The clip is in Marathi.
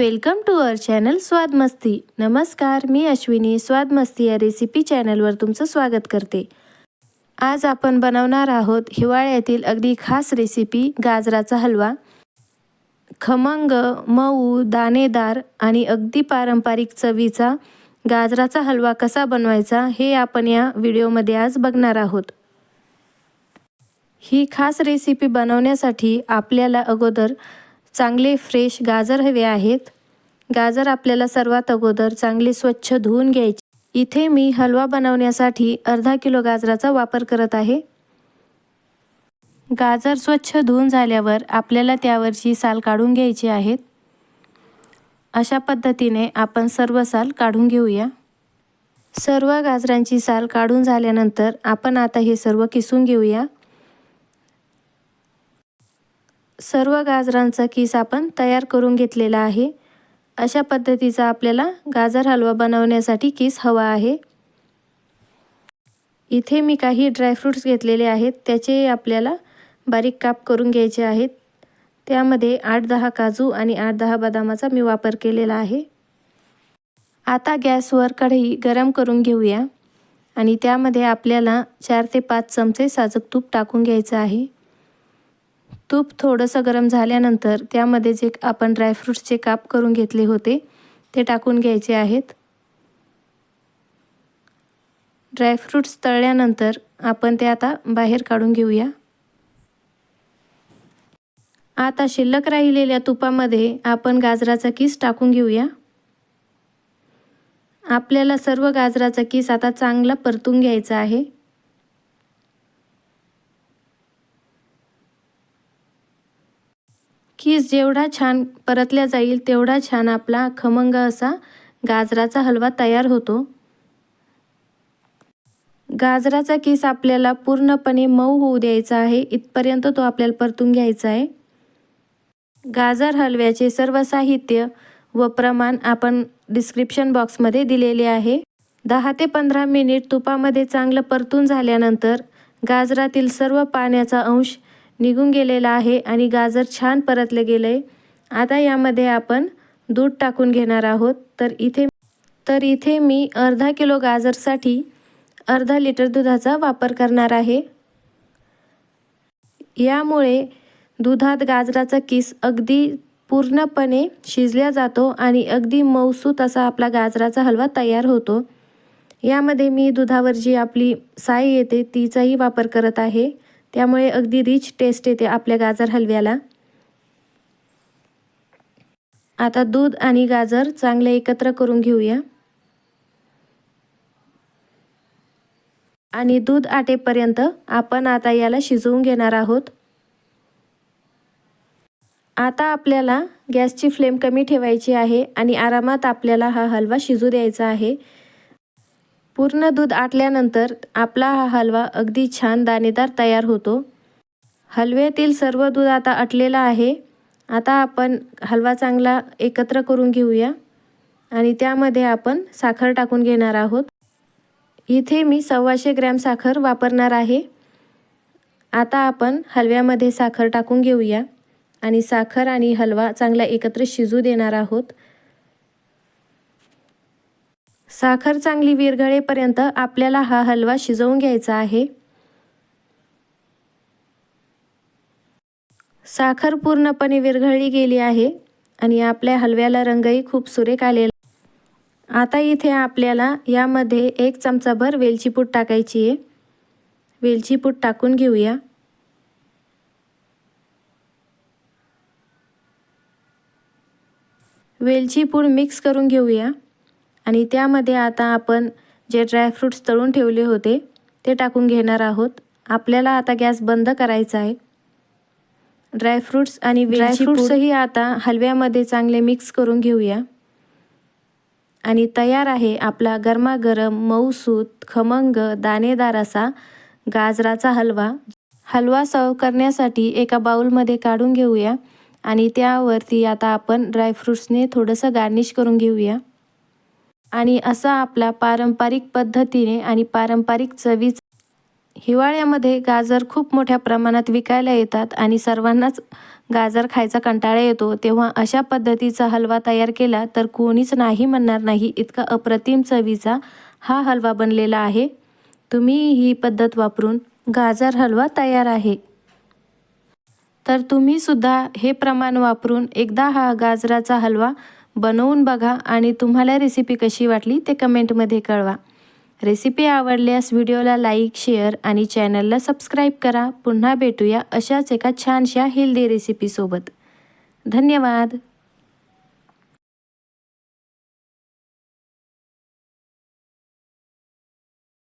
वेलकम टू अवर चॅनल स्वाद मस्ती. नमस्कार मी अश्विनी. स्वाद मस्ती या रेसिपी चॅनलवर तुमचं स्वागत करते. आज आपण बनवणार आहोत हिवाळ्यातील अगदी खास रेसिपी गाजराचा हलवा. खमंग मऊ दाणेदार आणि अगदी पारंपरिक चवीचा गाजराचा हलवा कसा बनवायचा हे आपण या व्हिडिओमध्ये आज बघणार आहोत. ही खास रेसिपी बनवण्यासाठी आपल्याला अगोदर चांगले फ्रेश गाजर हवे आहेत. गाजर आपल्याला सर्वात अगोदर चांगले स्वच्छ धुवून घ्यायचे. इथे मी हलवा बनवण्यासाठी अर्धा किलो गाजराचा वापर करत आहे. गाजर स्वच्छ धुवून झाल्यावर आपल्याला त्यावरची साल काढून घ्यायची आहेत अशा पद्धतीने आपण सर्व साल काढून घेऊया. सर्व गाजरांची साल काढून झाल्यानंतर आपण आता हे सर्व किसून घेऊया. सर्व गाजरांचा किस आपण तयार करून घेतलेला आहे. अशा पद्धतीचा आपल्याला गाजर हलवा बनवण्यासाठी किस हवा आहे. इथे मी काही ड्रायफ्रूट्स घेतलेले आहेत. त्याचे आपल्याला बारीक काप करून घ्यायचे आहेत. त्यामध्ये आठ दहा काजू आणि आठ दहा बदामाचा मी वापर केलेला आहे. आता गॅसवर कढई गरम करून घेऊया. आणि त्यामध्ये आपल्याला चार ते पाच चमचे साजक तूप टाकून घ्यायचं आहे. तूप थोडंसं गरम झाल्यानंतर त्यामध्ये जे आपण ड्रायफ्रूट्सचे काप करून घेतले होते ते टाकून घ्यायचे आहेत. ड्रायफ्रूट्स तळल्यानंतर आपण ते आता बाहेर काढून घेऊया. आता शिल्लक राहिलेल्या तुपामध्ये आपण गाजराचा किस टाकून घेऊया. आपल्याला सर्व गाजराचा किस आता चांगला परतून घ्यायचा आहे. कीस जेवढा छान परतल्या जाईल तेवढा छान आपला खमंग असा गाजराचा हलवा तयार होतो. गाजराचा किस आपल्याला पूर्णपणे मऊ होऊ द्यायचा आहे इथपर्यंत तो आपल्याला परतून घ्यायचा आहे. गाजर हलव्याचे सर्व साहित्य व प्रमाण आपण डिस्क्रिप्शन बॉक्समध्ये दिलेले आहे. दहा ते पंधरा मिनिट तुपामध्ये चांगलं परतून झाल्यानंतर गाजरातील सर्व पाण्याचा अंश निघून गेलेला आहे आणि गाजर छान परतले गेलं. आहे आता यामध्ये आपण दूध टाकून घेणार आहोत. तर इथे तर इथे मी अर्धा किलो गाजरसाठी अर्धा लिटर दुधाचा वापर करणार आहे. यामुळे दुधात गाजराचा किस अगदी पूर्णपणे शिजल्या जातो आणि अगदी मौसूत असा आपला गाजराचा हलवा तयार होतो. यामध्ये मी दुधावर जी आपली साय येते तिचाही वापर करत आहे. त्यामुळे अगदी रिच टेस्ट येते आपल्या गाजर हलव्याला. आता दूध आणि गाजर चांगले एकत्र करून घेऊया. आणि दूध आटेपर्यंत आपण आता याला शिजवून घेणार आहोत. आता आपल्याला गॅसची फ्लेम कमी ठेवायची आहे आणि आरामात आपल्याला हा हलवा शिजू द्यायचा आहे. पूर्ण दूध आटल्यानंतर आपला हा हलवा अगदी छान दाणेदार तयार होतो. हलव्यातील सर्व दूध आता आटलेलं आहे. आता आपण हलवा चांगला एकत्र करून घेऊया आणि त्यामध्ये आपण साखर टाकून घेणार आहोत. इथे मी सव्वाशे ग्रॅम साखर वापरणार आहे. आता आपण हलव्यामध्ये साखर टाकून घेऊया आणि साखर आणि हलवा चांगला एकत्र शिजू देणार आहोत. साखर चांगली विरघळेपर्यंत आपल्याला हा हलवा शिजवून घ्यायचा आहे. साखर पूर्णपणे विरघळली गेली आहे आणि आपल्या हलव्याला रंगही खूप सुरेख आलेला आता इथे आपल्याला यामध्ये एक चमचाभर वेलचीपूड टाकायची आहे. वेलचीपूड टाकून घेऊया. वेलचीपूड मिक्स करून घेऊया. आणि त्यामध्ये आता आपण जे ड्रायफ्रूट्स तळून ठेवले होते ते टाकून घेणार आहोत. आपल्याला आता गॅस बंद करायचा आहे. ड्रायफ्रूट्स आणि ड्रायफ्रूट्सही आता हलव्यामध्ये चांगले मिक्स करून घेऊया. आणि तयार आहे आपला गरमागरम मऊसूत खमंग दाणेदार असा गाजराचा हलवा. हलवा सर्व करण्यासाठी एका बाउलमध्ये काढून घेऊया आणि त्यावरती आता आपण ड्रायफ्रूट्सने थोडंसं गार्निश करून घेऊया. आणि असा आपला पारंपरिक पद्धतीने आणि पारंपरिक चवीचा हिवाळ्यामध्ये गाजर खूप मोठ्या प्रमाणात विकायला येतात आणि सर्वांनाच गाजर खायचा कंटाळा येतो. तेव्हा अशा पद्धतीचा हलवा तयार केला तर कोणीच नाही म्हणणार नाही इतका अप्रतिम चवीचा हा हलवा बनलेला आहे. तुम्ही ही पद्धत वापरून गाजर हलवा तयार आहे. तर तुम्ही सुद्धा हे प्रमाण वापरून एकदा हा गाजराचा हलवा बनवून बघा आणि तुम्हाला रेसिपी कशी वाटली ते कमेंटमध्ये कळवा. रेसिपी आवडल्यास व्हिडिओला लाईक शेअर आणि चॅनलला सबस्क्राईब करा. पुन्हा भेटूया अशाच एका छानशा हेल्दी रेसिपीसोबत धन्यवाद.